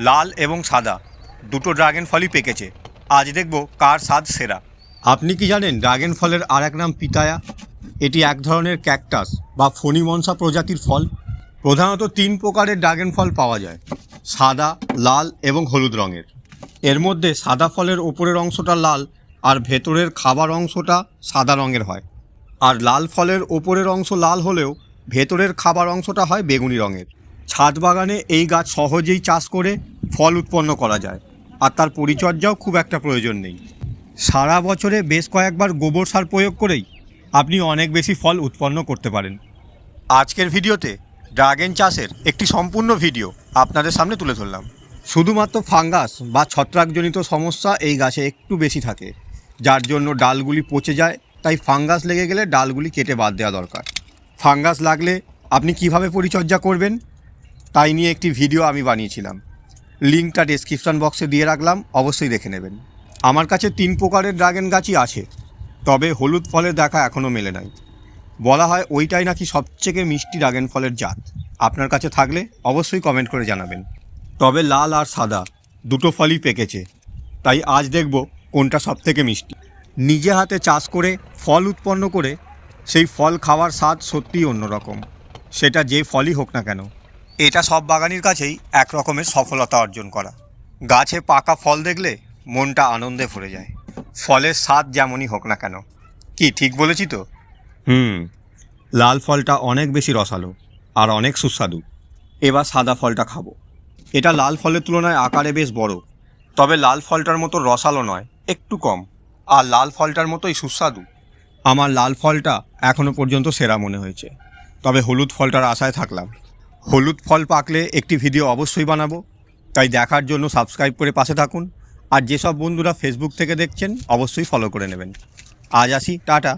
লাল এবং সাদা। দুটো ড্রাগন ফলই পেকেছে। আজ দেখব কার স্বাদ সেরা। আপনি কি জানেন ড্রাগন ফলের আর এক নাম পিতায়া? এটি এক ধরনের ক্যাকটাস বা ফণিমনসা প্রজাতির ফল। প্রধানত তিন প্রকারের ড্রাগন ফল পাওয়া যায়। সাদা, লাল এবং হলুদ রঙের। এর মধ্যে সাদা ফলের ওপরের অংশটা লাল আর ভেতরের খাবার অংশটা সাদা রঙের হয়। আর লাল ফলের ওপরের অংশ লাল হলেও ভেতরের খাবার অংশটা হয় বেগুনি রঙের। ছাদ বাগানে এই গাছ সহজেই চাষ করে ফল উৎপন্ন করা যায়। আর তার পরিচর্যাও খুব একটা প্রয়োজন নেই। সারা বছরে বেশ কয়েকবার গোবর সার প্রয়োগ করেই আপনি অনেক বেশি ফল উৎপন্ন করতে পারেন। আজকের ভিডিওতে ড্রাগন চাষের একটি সম্পূর্ণ ভিডিও আপনাদের সামনে তুলে ধরলাম। শুধুমাত্র ফাঙ্গাস বা ছত্রাকজনিত সমস্যা এই গাছে একটু বেশি থাকে। যার জন্য ডালগুলি পচে যায়, তাই ফাঙ্গাস লেগে গেলে ডালগুলি কেটে বাদ দেওয়া দরকার। ফাঙ্গাস লাগলে আপনি কীভাবে পরিচর্যা করবেন? তাই নিয়ে একটি ভিডিও আমি বানিয়েছিলাম। লিঙ্কটা ডেসক্রিপশন বক্সে দিয়ে রাখলাম, অবশ্যই দেখে নেবেন। আমার কাছে তিন প্রকারের ড্রাগন গাছই আছে, তবে হলুদ ফলের দেখা এখনও মেলে নাই। বলা হয় ওইটাই নাকি সবথেকে মিষ্টি ড্রাগন ফলের জাত। আপনার কাছে থাকলে অবশ্যই কমেন্ট করে জানাবেন। তবে লাল আর সাদা, দুটো ফলই পেকেছে। তাই আজ দেখব কোনটা সবথেকে মিষ্টি। নিজে হাতে চাষ করে ফল উৎপন্ন করে, সেই ফল খাওয়ার স্বাদ সত্যিই অন্যরকম। সেটা যে ফলই হোক না কেন। এটা সব বাগানির কাছেই এক রকমের সফলতা অর্জন করা। গাছে পাকা ফল দেখলে মনটা আনন্দে ভরে যায়। ফলের স্বাদ যেমনই হোক না কেন। কি, ঠিক বলেছি তো? হুম, লাল ফলটা অনেক বেশি রসালো আর অনেক সুস্বাদু। এবার সাদা ফলটা খাব। এটা লাল ফলের তুলনায় আকারে বেশ বড়, তবে লাল ফলটার মতো রসালো নয়, একটু কম। আর লাল ফলটার মতোই সুস্বাদু। আমার লাল ফলটা এখনও পর্যন্ত সেরা মনে হয়েছে, তবে হলুদ ফলটার আশায় থাকলাম। হলুদ ফল পাকলে একটি ভিডিও অবশ্যই বানাবো। তাই দেখার জন্য সাবস্ক্রাইব করে পাশে থাকুন। আর যেসব বন্ধুরা ফেসবুক থেকে দেখছেন, অবশ্যই ফলো করে নেবেন। আজ আসি, টাটা।